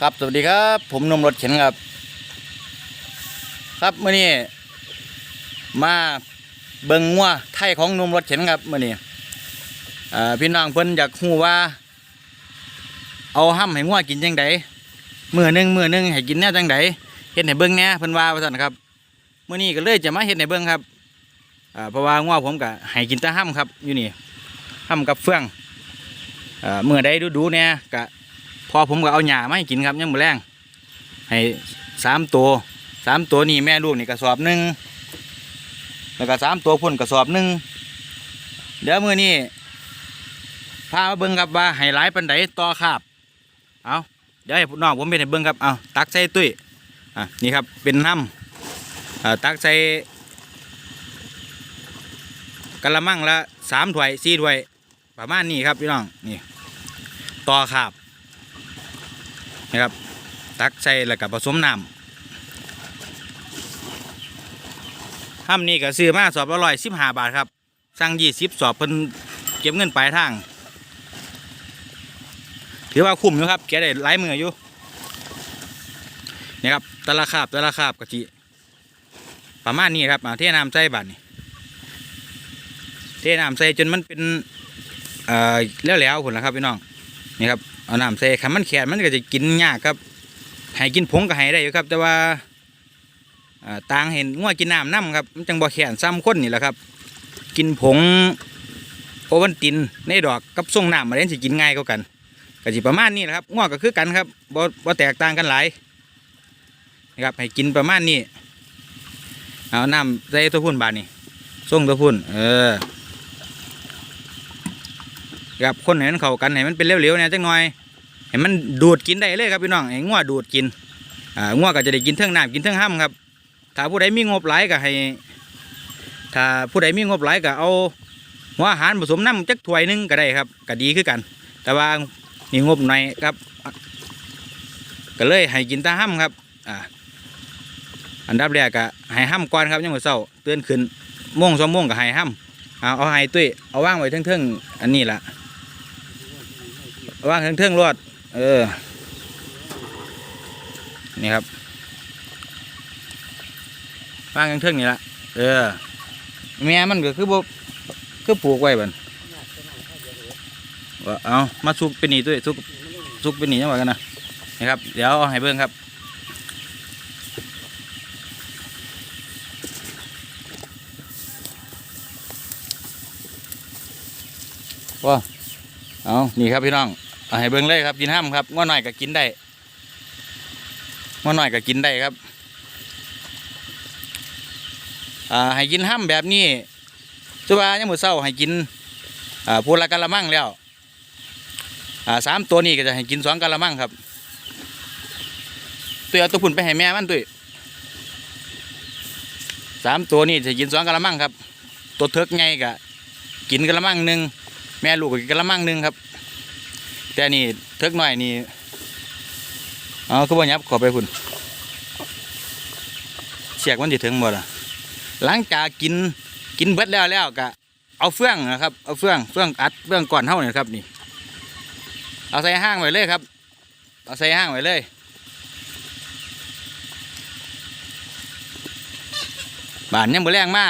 ครับสวัสดีครับ ผมนมรถเข็นครับ ครับเมื่อนี้มาเบิงงัวไทยของนมรถเข็นครับเมื่อนี้พี่น้องเพิ่นอยากฮู้ว่า เอาห้ำให้งัวกินจังไดมื้อหนึ่งมื้อหนึ่งให้กินแนวจังไดเฮ็ดให้เบิ่งแน่เพิ่นว่าว่าซั่นครับเมื้อนี้ก็เลยจะมาเฮ็ดให้เบิ่งครับเพราะว่างัวผมก็ให้กินแต่ห้ำครับอยู่นี่ห้ำกับเฟืองอ่ามื้อใดดูๆเนี่ยก็ พอผมก็เอาหญ้ามาให้กินครับยังมือแรงให้สามตัวสามตัวนี่แม่ลูกนี่กระสอบหนึ่งแล้วก็สามตัวพ่นกระสอบหนึ่งเดี๋ยวมือนี้พามาเบิ่งครับว่าให้หลายปันไดต่อคาบเอาเดี๋ยวให้น้องผมเป็นให้เบิ่งครับเอาตักใส่ตุ้ยอะนี่ครับเป็นน้ำตักใส่กะละมังละสามถ้วยสี่ถ้วยประมาณนี้ครับพี่น้องนี่ต่อคาบ นะครับ ตักใส่แล้วก็ผสมน้ำห้ำนี่ก็ซื้อมาสอบละร้อยสิบห้าบาทครับสั่งยี่สิบสอบเพิ่นเก็บเงินปลายทาง ถือว่าคุ้มอยู่ครับแกได้หลายมืออยู่นี่ครับต่ละคาบต่ละคาบกะจิประมาณนี้ครับอ่าเทน้ำใส่บาทนี่เทน้ำใส่จนมันเป็นเอ่อแล้วๆผลแล้วครับพี่น้องนี่ครับ เอาน้ำใส่ขันมันแข็งมันก็จะกินยากครับให้กินผงก็ให้ได้อยู่ครับ แต่ว่าต่างเห็นง่วกินน้ำน้ำครับมันจังบ่แข็งซ้ำคนนี่แหละครับ กินผงโอวันตินในดอกกับส่งน้ำมาเล่นสิกินง่ายกว่ากันก็สิประมาณนี้แหละครับง่วก็คือกันครับบ่บ่แตกต่างกันหลายนะครับให้กินประมาณนี้เอาน้ำใส่ตัวพุ่นบาดนี่ส่งตัวพุ่นเออ ครับคนให้มันเข้ากันให้มันเป็นเหลวๆเนี่ยจังหน่อยให้มันดูดกินได้เลยครับพี่น้องให้งัวดูดกินอ่างัวก็จะได้กินเท่งน้ำกินเท่งห้ำครับถ้าผู้ใดมีงบหลายก็ให้ถ้าผู้ใดมีงบหลายก็เอาหัวอาหารผสมน้ำจักถ้วยหนึงก็ได้ครับก็ดีคือกัน แต่ว่านี่งบหน่อยครับ ก็เลยให้กินตาห้ำครับอ่าอันดับแรกก็ให้ห้ำก่อนครับยังมือเศร้าเตือนขึ้นม่วงสองม่วงก็ให้ห้ำเอาเอาให้ตุ้ยเอาว่างไว้เทิงๆอันนี้ละ วางเครื่องๆรวดเออ นี่ครับวางเครื่องๆนี่ละเออแม่มันก็คือบ่คือปลูกไว้บันว่าเอามาสุกเป็นหนีด้วยสุกสุกเป็นหนีจังหวะกันนะนี่ครับ เดี๋ยวเอาให้เบิ่งครับว้าเอานี่ครับพี่น้อง ให้เบิ่งเลยครับกินห้ามครับง้อหน่อยก็กินได้ง้อหน่อยก็กินได้ครับอ่าให้กินห้ามแบบนี้จุบายังมือเศร้าให้กินอ่าพูละกะละมังแล้วอ่าสามตัวนี้ก็จะให้กินสองกะละมังครับตัวเอาตัวพุ่นไปให้แม่มันตัวสามตัวนี้จะกินสองกะละมังครับ ตัวเทิกไงกะกินกะละมังหนึ่งแม่ลูกก็กระมังหนึ่งครับ แต่นี่เทิกหน่อยนี่เอาคือบ่ยับขอไปคุณเสียกมันจะถึงหมดอะหลังจากกินกินเบิดแล้วแล้วก็เอาเฟื่องนะครับเอาเฟื่องเฟื่องอัดเฟื่องก่อนเท่านี่ครับนี่ เอาใส่ห้างไว้เลยครับ เอาใส่ห้างไว้เลยบานยังมือแรงมา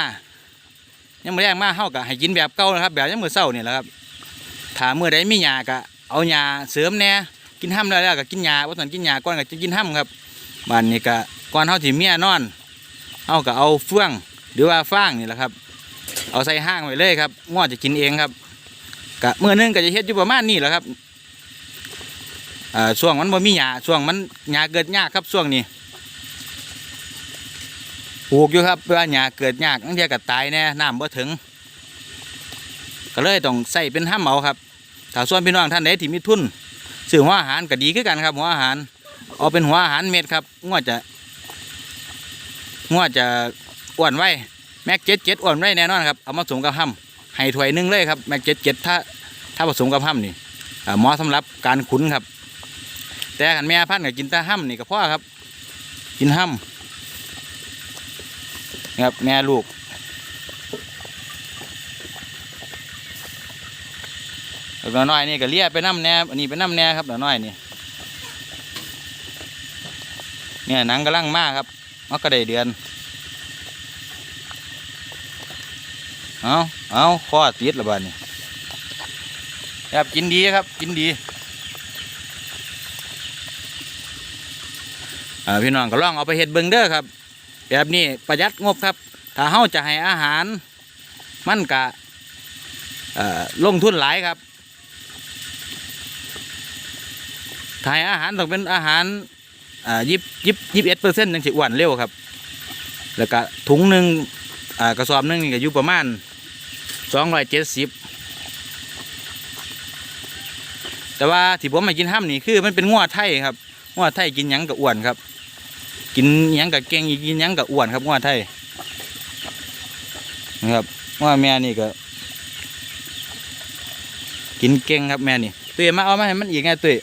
ยังมือแรงมากเฮาก็ให้กินแบบเก่านะครับ แบบยังมือเศร้านี่แหละครับถ้ามือใดมีหญ้าก็ เอาหญ้าเสริมแน่กินห้ำแล้วแล้วก็กินหญ้าว่าตอนกินหญ้าก่อนก็จะกินห้ำครับบ้านนี้ก็ก่อนเฮาสิเมียนอนเฮาก็เอาเฟื่องหรือว่าฟางนี่แหละครับ เอาใส่ห้างไว้เลยครับง้อจะกินเองครับกะมื้อหนึงก็จะเฮ็ดอยู่ประมาณนี้แหละครับอ่าช่วงมันบ่มีหญ้าช่วงมันหญ้าเกิดยากครับช่วงนี้ปลูกอยู่ครับเพื่อหญ้าเกิดยากทั้งเทียก็ตายแน่น้ำบ่ถึง ก็เลยต้องใส่เป็นห้ำเอาครับ ถ้าส่วนพี่น้องท่านใดที่มีทุนซื้อหัวอาหารก็ดีคือกันครับหัวอาหาร เอาเป็นหัวอาหารเม็ดครับงวดจะงวดจะอ้วนไว้แม็กเจ็ดเจ็ดอ้วนไว้แน่นอนครับเอามาผสมกับห้ำให้ถ้วยนึงเลยครับแม็กเจ็ดเจ็ดถ้าถ้าผสมกับห้ำนี่หมาะสำหรับการขุนครับ แต่ขันแม่พันธุ์ก็กินแต่ห้ำนี่ก็พ่อครับ กินห้ำนะครับแม่ลูก ดี๋ยวน้อยนี่ก็เลียไปน้ำแน่อันนี้ไปน้ำแน่ครับเดี๋ยวน้อยนี่เนี่ยหนังกำลังมากครับมันก็ได้เดือนเอาเอาข้อติดละบ้านี่ครับกินดีครับกินดีพี่น้องก็ลองเอาไปเฮ็ดเบิงเด้อครับ แบบนี้ประหยัดงบครับ ถ้าเฮาจะให้อาหาร มันกะอ่อลงทุนหลายครับ ถ้าให้อาหารต้องเป็นอาหารอ่ายิบยิบยิบเอ็ดเปอร์เซ็นต์ยังสิอ้วนเร็วครับ แล้วก็ถุงหนึ่งอ่ากระสอบหนึ่งนี่ก็อยู่ประมาณสองร้อยเจ็ดสิบแต่ว่าที่ผมมากินห้ามนี่คือมันเป็นง้อไทยครับง้อไทยกินยังกับอ้วนครับ กินยังกับเก่งอีกกินยังกับอ้วนครับง้อไทยนะครับง้อแม่นี่ก็ กินเก่งครับแม่นี่ตุ้ยมาเอามาให้มันอีกไงตุ้ย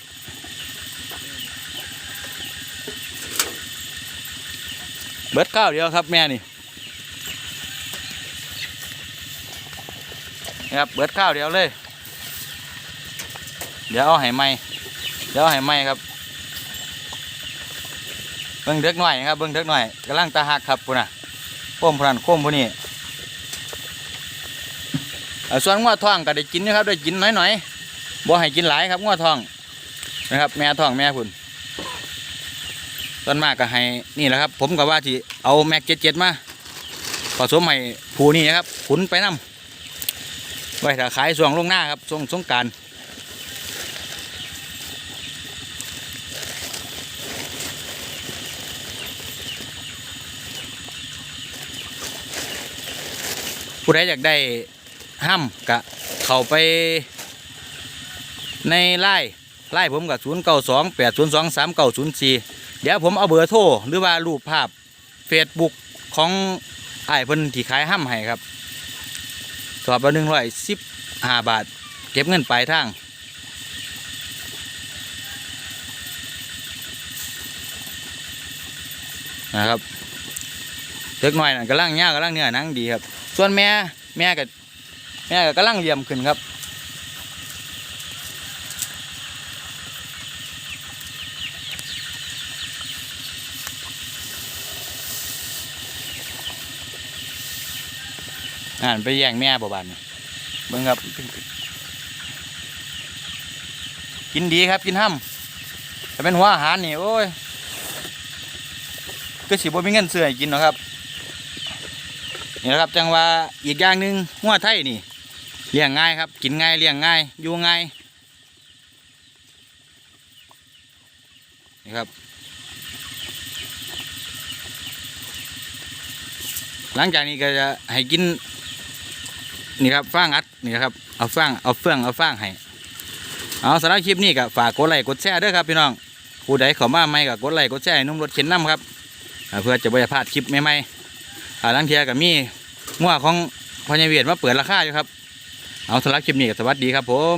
เบิดข้าวเดียวครับแม่นี่นะครับเบิดข้าวเดียวเลย เดี๋ยวเอาให้ไหมเดี๋ยวเอาให้ไหมครับ เบิ่งเด็กหน่อยครับเบิ่งเด็กหน่อยกำลังตาหักครับพุ่นน่ะโค้มพนันโค้มพุ่นนี่เอ่อส่วนงัวทองก็ได้กินนะครับได้กินน้อยๆบ่ให้กินหลายครับงัวทองนะครับ แม่ทองแม่พุ่น ต้นมากก็ให้นี่แหละครับ ผมก็ว่าที่เอาแม็กเจ็ดเจ็ดมาผสมให้ผูนี่นะครับขุนไปน้ำไว้ถ้าขายส่วงลงหน้าครับส่วงสงการผู้ใดอยากได้ห้ามกะเข้าไปในไล่ไล่ผมกับศูนย์เก้าสองแปดศูนย์สองสามเก้าศูนย์สี่ ดี๋ยวผมเอาเบอร์โทรหรือว่ารูปภาพเฟซบุ๊กของไอ้เพิ่นที่ขายห้ามให้ครับสอบละหนึ่งร้อยสิบห้าบาท เก็บเงินปลายทางนะครับเล็กน้อยนั่นกำลังย่างกำลังเนื้อนังดีครับ ส่วนแม่แม่กับแม่ก็กำลังเยี่ยมขึ้นครับ่านไปแย่งแม่บ่บานนี่เบิ่งครับ กินดีครับกินห้ำแต่เป็นหัวอาหารนี่โอ้ยก็สิบ่มีเงินซื้อกินหรอกครับนี่นะครับจังว่าอีกอย่างหนึ่งหัวไทยนี่เลี้ยงง่ายครับ กินง่ายเลี้ยงง่ายอยู่ง่ายนี่ครับ หลังจากนี้ก็จะให้กิน นี่ครับฟางอัดนี่ครับเอาฟางเอาเฟืองเอาฟางให้เอาสำหรับคลิปนี้ก็ฝากกดไลค์กดแชร์ด้วยครับพี่น้องผู้ใดเข้ามาใหม่ก็กดไลค์กดแชร์นุ่มรถเข็นน้ำครับเพื่อจะไม่พลาดคลิปใหม่ๆอ่าลังเทียกับมีงัวของพญเวียดมาเปิดราคาอยู่ครับ เอาสำหรับคลิปนี้ก็สวัสดีครับผม